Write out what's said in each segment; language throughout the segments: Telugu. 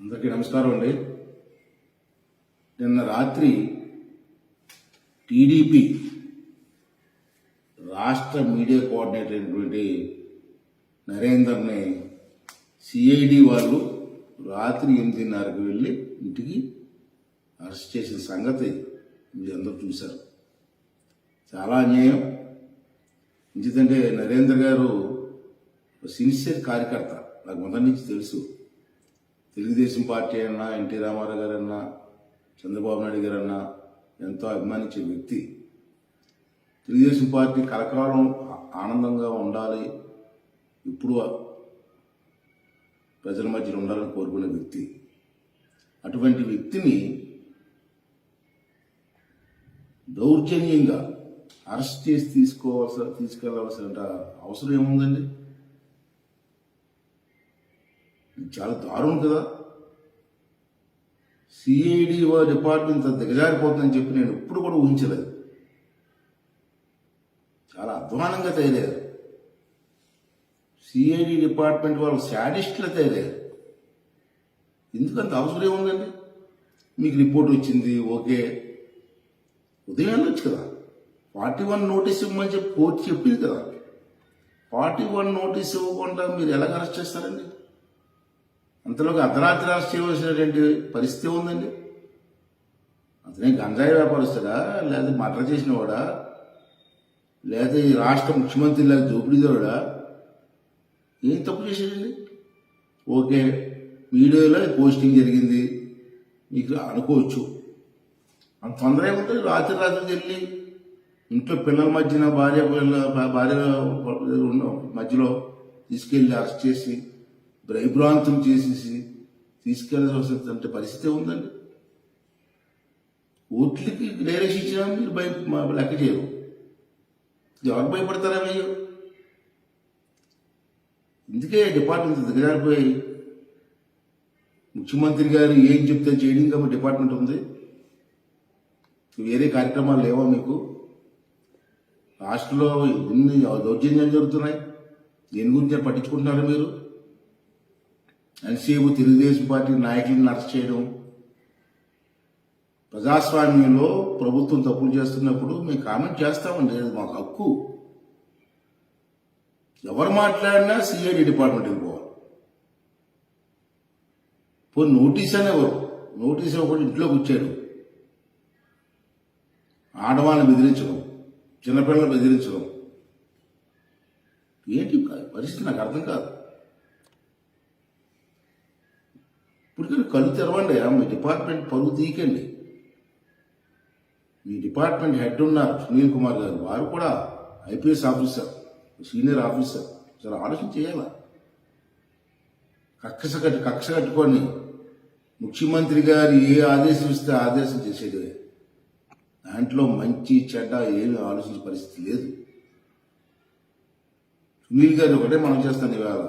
అందరికీ నమస్కారం అండి. నిన్న రాత్రి టీడీపీ రాష్ట్ర మీడియా కోఆర్డినేటర్ అయినటువంటి నరేందర్ని సిఐడి వాళ్ళు రాత్రి ఎనిమిదిన్నరకు వెళ్ళి ఇంటికి అరెస్ట్ చేసిన సంగతి మీరు అందరూ చూశారు. చాలా అన్యాయం. ఎందుకంటే నరేందర్ గారు సిన్సియర్ కార్యకర్త. నాకు మొదటి నుంచి తెలుసు. తెలుగుదేశం పార్టీ అన్నా ఎన్టీ రామారావు గారన్నా చంద్రబాబు నాయుడు గారన్నా ఎంతో అభిమానించే వ్యక్తి. తెలుగుదేశం పార్టీ కలకాలం ఆనందంగా ఉండాలి ఇప్పుడు ప్రజల మధ్యలో ఉండాలని కోరుకునే వ్యక్తి. అటువంటి వ్యక్తిని దౌర్జన్యంగా అరెస్ట్ చేసి తీసుకోవాల్సిన తీసుకెళ్ళవలసిన అవసరం ఏముందండి ఇది చాలా దారుణం కదా. సిఐడి డిపార్ట్మెంట్ దిగజారిపోతుందని చెప్పి నేను ఎప్పుడు కూడా ఊహించలేదు. చాలా అధ్వానంగా తయారయ్యారు. సిఐడి డిపార్ట్మెంట్ వాళ్ళు శాడిస్టులు తయారయ్యారు. ఎందుకంత అవసరం ఏముందండి మీకు రిపోర్ట్ వచ్చింది ఓకే. ఉదయం వెళ్ళొచ్చు కదా. ఫార్టీ వన్ నోటీస్ ఇవ్వమని చెప్పి కోర్టు చెప్పింది కదా. ఫార్టీ వన్ నోటీస్ ఇవ్వకుండా మీరు ఎలా అరెస్ట్ చేస్తారండి? అంతలోకి అర్ధరాత్రి అరెస్ట్ చేయవలసినటువంటి పరిస్థితి ఉందండి అతనే గంజాయి వ్యాపారస్తుడా? లేదా మర్డర్ చేసినవాడా? లేదా ఈ రాష్ట్ర ముఖ్యమంత్రి లేదా దోపిడీదారుడా? ఏం తప్పు చేశాడండి? ఓకే వీడియోలో పోస్టింగ్ జరిగింది. మీకు అనుకోవచ్చు. అంత తొందర ఏముంటుంది రాత్రి రాత్రి వెళ్ళి ఇంట్లో పిల్లల మధ్యన భార్య పిల్లల భార్య ఉన్న మధ్యలో తీసుకెళ్ళి అరెస్ట్ చేసి భయభ్రాంతం చేసేసి తీసుకెళ్ళాల్సిన పరిస్థితి ఉందండి ఓట్లకి డైరెక్షన్ ఇచ్చినా మీరు భయ మా- లెక్క చేయరు. ఎవరు భయపడతారా మీరు ఇందుకే డిపార్ట్మెంట్ దిగజారిపోయి ముఖ్యమంత్రి గారు ఏం చెప్తే చేయడం కాబట్టి డిపార్ట్మెంట్ ఉంది. వేరే కార్యక్రమాలు లేవా మీకు? రాష్ట్రంలో ఎన్ని దౌర్జన్యాలు జరుగుతున్నాయి? దేని గురించి పట్టించుకుంటున్నారు మీరు? ఎంతసేపు తెలుగుదేశం పార్టీ నాయకులను అరెస్ట్ చేయడం? ప్రజాస్వామ్యంలో ప్రభుత్వం తప్పులు చేస్తున్నప్పుడు మేము కామెంట్ చేస్తామండి అది మాకు హక్కు. ఎవరు మాట్లాడినా సిఐడి డిపార్ట్మెంట్ పోవాలి. పోయి నోటీస్ అనేవారు నోటీస్ ఒకటి ఇంట్లోకి వచ్చాడు. ఆడవాళ్ళని బెదిరించడం చిన్నపిల్లలు బెదిరించడం. ఏంటి పరిస్థితి? నాకు అర్థం కాదు. ఇప్పుడు కళ్ళు తెరవండి. మీ డిపార్ట్మెంట్ పరువు తీయకండి. మీ డిపార్ట్మెంట్ హెడ్ ఉన్నారు సునీల్ కుమార్ గారు. వారు కూడా ఐపీఎస్ ఆఫీసర్ సీనియర్ ఆఫీసర్. చాలా ఆలోచన చేయాల? కక్ష కట్టి కక్ష కట్టుకొని ముఖ్యమంత్రి గారు ఏ ఆదేశం ఇస్తే ఆదేశం చేసేది. దాంట్లో మంచి చెడ్డ ఏమి ఆలోచించే పరిస్థితి లేదు. సునీల్ గారు ఒకటే మనం చేస్తాను ఇవాళ.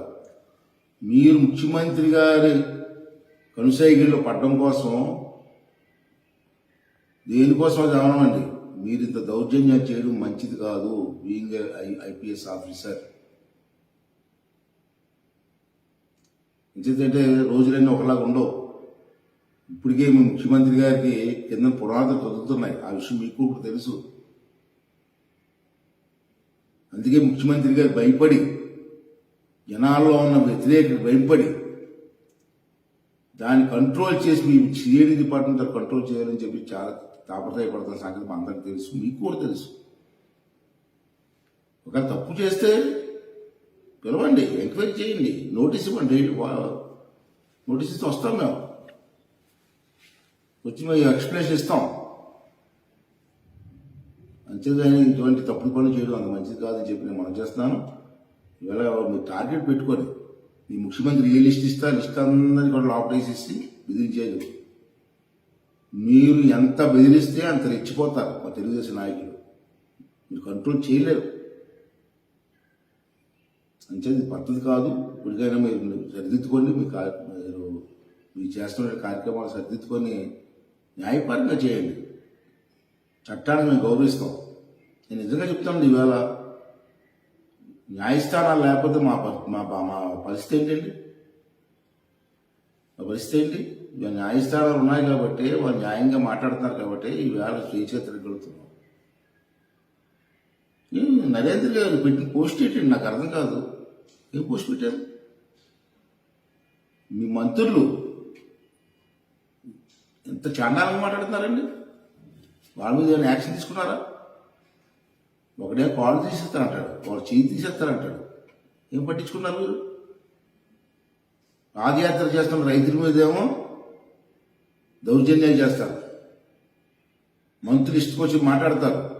మీరు ముఖ్యమంత్రి గారి కనుసైగిళ్ళు పట్టడం కోసం దేనికోసం అది మీరు ఇంత దౌర్జన్యం చేయడం మంచిది కాదు. Being IPS officer. ఎందుకంటే రోజులన్నీ ఒకలాగా ఉండవు. ఇప్పటికే మీ ముఖ్యమంత్రి గారికి కింద పురాణాలు చదువుతున్నాయి ఆ విషయం మీకు ఇప్పుడు తెలుసు. అందుకే ముఖ్యమంత్రి గారు భయపడి జనాల్లో ఉన్న వ్యతిరేక భయపడి దాన్ని కంట్రోల్ చేసి మీ సిఐడి డిపార్ట్మెంట్ కంట్రోల్ చేయాలని చెప్పి చాలా తాపత్రయపడుతున్న సంగతి మా అందరికి తెలుసు మీకు కూడా తెలుసు. ఒక తప్పు చేస్తే పిలవండి ఎంక్వైరీ చేయండి నోటీస్ ఇవ్వండి నోటీస్ ఇస్తే వస్తాం మేము. వచ్చి మేము ఎక్స్ప్లెనేషన్ ఇస్తాం. అంతేగాని ఇటువంటి తప్పుడు పనులు చేయడం అంత మంచిది కాదని చెప్పి నేను మనం చేస్తాను ఇవాళ మీరు టార్గెట్ పెట్టుకోండి మీ ముఖ్యమంత్రి ఏ లిస్ట్ ఇస్తా లిస్ట్ అందరినీ కూడా లోపల వేసేసి బెదిరించేది మీరు ఎంత బెదిరిస్తే అంత రెచ్చిపోతారు మా తెలుగుదేశం నాయకులు. మీరు కంట్రోల్ చేయలేరు. అంచేది పద్ధతి కాదు. ఇప్పటికైనా మీరు సరిదిద్దుకొని మీ మీరు మీరు చేస్తున్న కార్యక్రమాలు సరిదిద్దుకొని న్యాయపరంగా చేయండి. చట్టాన్ని మేము గౌరవిస్తాం. నేను నిజంగా చెప్తాను ఈవేళ న్యాయస్థానాలు లేకపోతే మా ప- మా మా పరిస్థితి ఏంటండి? పరిస్థితి ఏంటి? ఇవాళ న్యాయస్థానాలు ఉన్నాయి కాబట్టి వాళ్ళు న్యాయంగా మాట్లాడుతున్నారు కాబట్టి ఈవేళ స్వేచ్ఛగా తిరగలుగుతున్నాం నరేంద్ర గారు పెట్టిన పోస్ట్ ఏంటండి? నాకు అర్థం కాదు. ఏం పోస్ట్ పెట్టారు? మీ మంత్రులు ఎంత చాండాలంగా మాట్లాడుతున్నారండి? వాళ్ళ మీద ఏమైనా యాక్షన్ తీసుకున్నారా? ఒకడే కాళ్ళు తీసేస్తానంటాడు వాళ్ళు చేయి తీసేస్తారంటాడు. ఏం పట్టించుకున్నారు మీరు? పాదయాత్ర చేస్తున్న రైతుల మీదేమో దౌర్జన్యాలు చేస్తారు. మంత్రి ఇష్టకొచ్చి మాట్లాడతారు.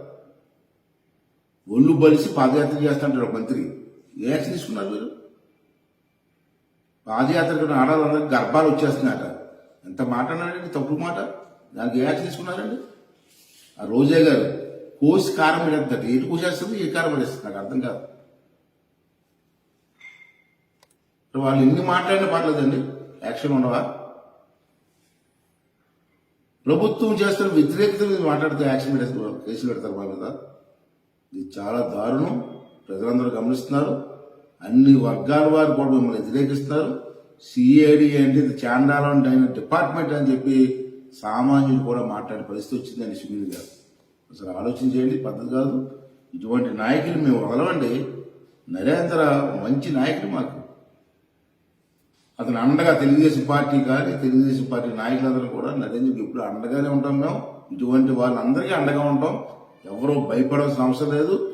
ఒళ్ళు బలిసి పాదయాత్ర చేస్తుంటాడు ఒక మంత్రి. ఏ యాక్షన్ తీసుకున్నారు మీరు? పాదయాత్రకు ఆడాలందరికి గర్భాలు వచ్చేస్తున్నాయట. ఎంత మాట అన్నాడండి? తప్పుడు మాట. దానికి ఏ యాక్షన్ తీసుకున్నారండి? ఆ రోజే గారు కోసి కారం పడేస్తాడు ఏది కోసేస్తుంది? ఏ కారం పడేస్తుంది నాకు అర్థం కాదు. వాళ్ళు ఎన్ని మాట్లాడినా పర్లేదండి. యాక్షన్ ఉండవా? ప్రభుత్వం చేస్తున్న వ్యతిరేకత మీద మాట్లాడితే యాక్షన్ పెడతారు కేసులు పెడతారు వాళ్ళ మీద. ఇది చాలా దారుణం. ప్రజలందరూ గమనిస్తున్నారు. అన్ని వర్గాల వారు కూడా మిమ్మల్ని వ్యతిరేకిస్తున్నారు. సిఐడి అంటే ఇది చాండాలం అంటే డిపార్ట్మెంట్ అని చెప్పి సామాన్యులు కూడా మాట్లాడే పరిస్థితి వచ్చిందని సునీల్ గారు. అసలు ఆలోచన చేయండి పద్ధతి కాదు. ఇటువంటి నాయకులు మేము వదలవండి నరేంద్ర మంచి నాయకుడు మాకు. అతను అండగా తెలుగుదేశం పార్టీ కానీ తెలుగుదేశం పార్టీ నాయకులందరూ కూడా నరేంద్రకి ఎప్పుడు అండగానే ఉంటాం మేము. ఇటువంటి వాళ్ళందరికీ అండగా ఉంటాం. ఎవరూ భయపడాల్సిన అవసరం లేదు.